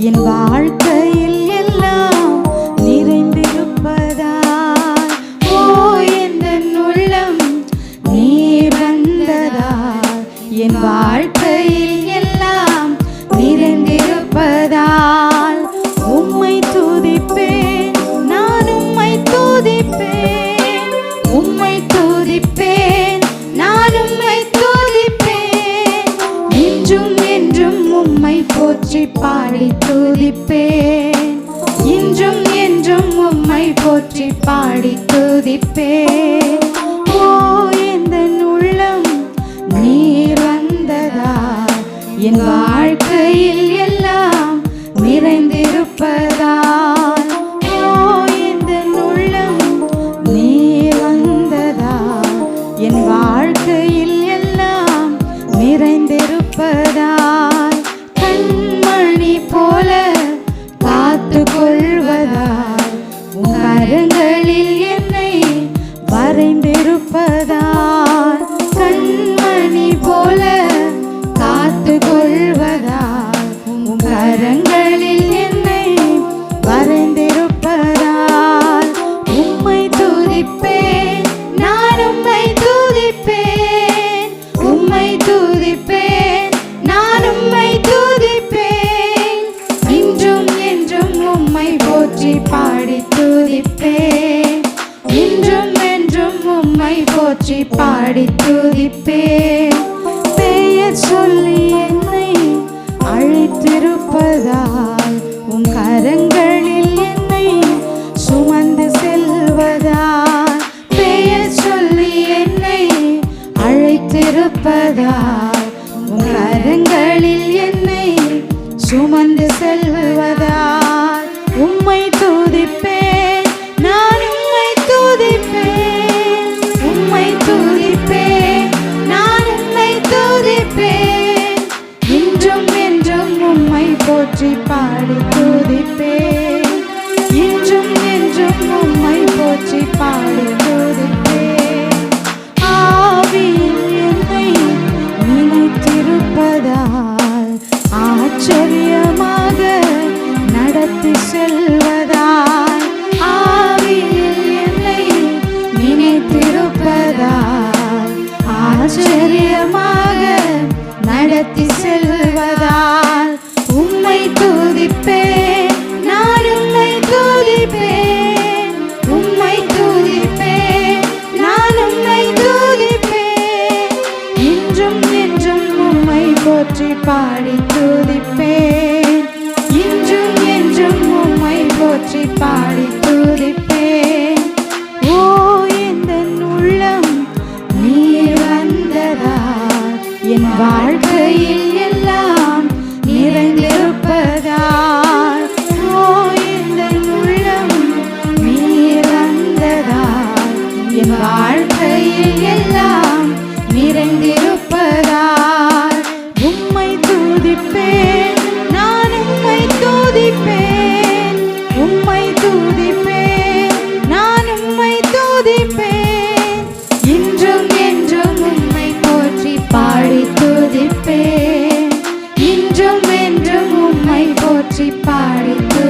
என் வாழ்க்கையில் எல்லாம் நிறைந்திருப்பதால் ஓ என் உள்ளம் நீ வந்ததால் என் வாழ்க்கையில் எல்லாம் நிறைந்திருப்பதால் பாடி ஓ எந்த உள்ளம் நீர் வந்ததால் என் வாழ்க்கையில் எல்லாம் நிறைந்திருப்பதால். ஓ எந்த உள்ளம் நீர் வந்ததால் என் வாழ்க்கையில் எல்லாம் கண்மணி போல காத்து கொள்வதால் உன் परा இன்றும் என்றும் உம்மை போற்றி பாடி துதிப்பேன் இன்றும் என்றும் உம்மை போற்றி பாடி துதிப்பேன் ஆவியில் என்னை நினைத்திருப்பதால் ஆச்சரியமாக நடத்தி செல்வதால் ஆவியில் என்னை நினைத்திருப்பதால் ஆச்சரியமாக நடத்தி வாழ்க்கையில் எல்லாம் நிறைந்திருப்பதால் உம்மை துதிப்பேன் நான் உம்மை துதிப்பேன். உம்மை துதிப்பேன் நான் உம்மை துதிப்பேன். இன்றும் என்றும் உம்மை போற்றி பாடி துதிப்பேன். இன்றும் என்றும் உம்மை போற்றி பாடி துதிப்பேன்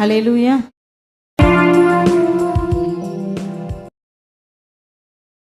உம்மை போற்றி